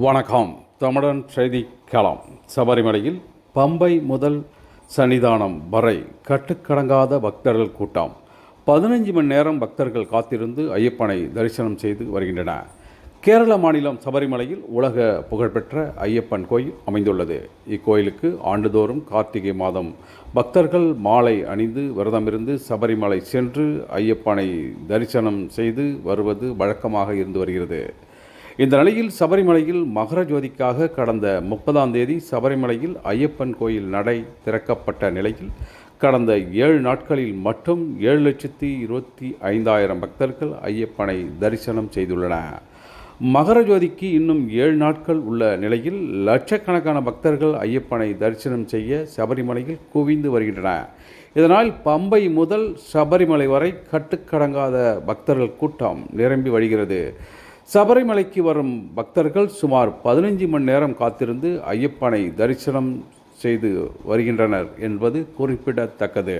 வணக்கம். தமிழன் செய்தி களம். சபரிமலையில் பம்பை முதல் சன்னிதானம் வரை கட்டுக்கடங்காத பக்தர்கள் கூட்டம். பதினஞ்சு மணி நேரம் பக்தர்கள் காத்திருந்து ஐயப்பனை தரிசனம் செய்து வருகின்றனர் கேரள மாநிலம் சபரிமலையில் உலக புகழ்பெற்ற ஐயப்பன் கோயில் அமைந்துள்ளது. இக்கோயிலுக்கு ஆண்டுதோறும் கார்த்திகை மாதம் பக்தர்கள் மாலை அணிந்து விரதமிருந்து சபரிமலை சென்று ஐயப்பனை தரிசனம் செய்து வருவது வழக்கமாக இருந்து வருகிறது. இந்த நிலையில் சபரிமலையில் மகர ஜோதிக்காக கடந்த முப்பதாம் தேதி சபரிமலையில் ஐயப்பன் கோயில் நடை திறக்கப்பட்ட நிலையில் கடந்த ஏழு நாட்களில் மட்டும் ஏழு லட்சத்தி இருபத்தி ஐந்தாயிரம் பக்தர்கள் ஐயப்பனை தரிசனம் செய்துள்ளனர். மகர ஜோதிக்கு இன்னும் ஏழு நாட்கள் உள்ள நிலையில் லட்சக்கணக்கான பக்தர்கள் ஐயப்பனை தரிசனம் செய்ய சபரிமலையில் குவிந்து வருகின்றனர். இதனால் பம்பை முதல் சபரிமலை வரை கட்டுக்கடங்காத பக்தர்கள் கூட்டம் நிரம்பி வழிகிறது சபரிமலைக்கு வரும் பக்தர்கள் சுமார் பதினைஞ்சு மணி நேரம் காத்திருந்து ஐயப்பனை தரிசனம் செய்து வருகின்றனர் என்பது குறிப்பிடத்தக்கது.